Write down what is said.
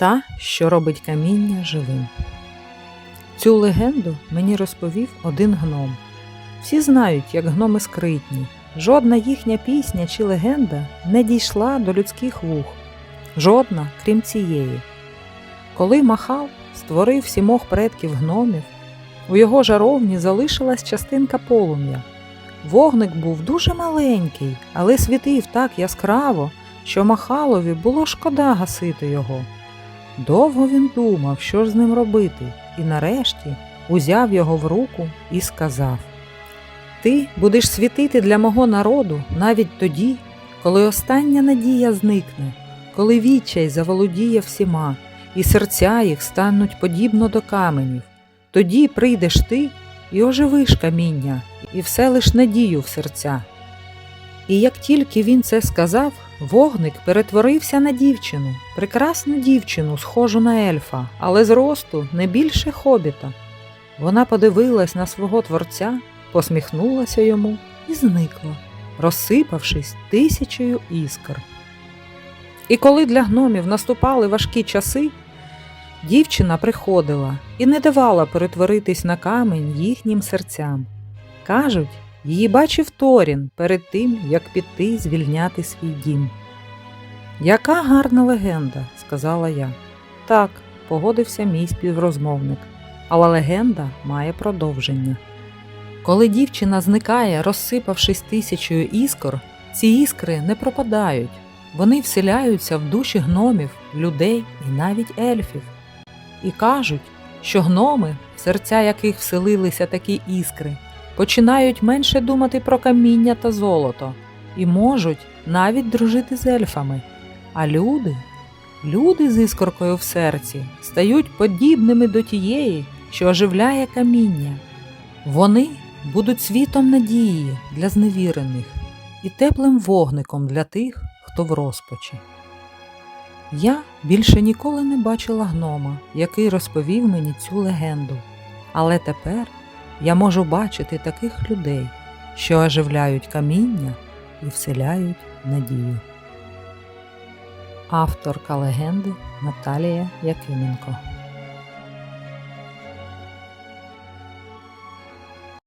та, що робить каміння живим. Цю легенду мені розповів один гном. Всі знають, як гноми скритні. Жодна їхня пісня чи легенда не дійшла до людських вух. Жодна, крім цієї. Коли Махал створив сімох предків гномів, у його жаровні залишилась частинка полум'я. Вогник був дуже маленький, але світив так яскраво, що Махалові було шкода гасити його. Довго він думав, що ж з ним робити, і нарешті узяв його в руку і сказав: Ти будеш світити для мого народу навіть тоді, коли остання надія зникне, коли відчай заволодіє всіма, і серця їх стануть подібно до каменів. Тоді прийдеш ти і оживиш каміння, і вселиш надію в серця. І як тільки він це сказав, вогник перетворився на дівчину, прекрасну дівчину, схожу на ельфа, але зросту не більше хобіта. Вона подивилась на свого творця, посміхнулася йому і зникла, розсипавшись тисячею іскр. І коли для гномів наступали важкі часи, дівчина приходила і не давала перетворитись на камень їхнім серцям. Кажуть, її бачив Торін перед тим, як піти звільняти свій дім. Яка гарна легенда, сказала я. Так, погодився мій співрозмовник, але легенда має продовження. Коли дівчина зникає, розсипавшись тисячою іскор, ці іскри не пропадають, вони вселяються в душі гномів, людей і навіть ельфів. І кажуть, що гноми, в серця яких вселилися такі іскри, починають менше думати про каміння та золото і можуть навіть дружити з ельфами. А люди, люди з іскоркою в серці, стають подібними до тієї, що оживляє каміння. Вони будуть світом надії для зневірених і теплим вогником для тих, хто в розпачі. Я більше ніколи не бачила гнома, який розповів мені цю легенду, але тепер я можу бачити таких людей, що оживляють каміння і вселяють надію. Авторка легенди Наталія Якименко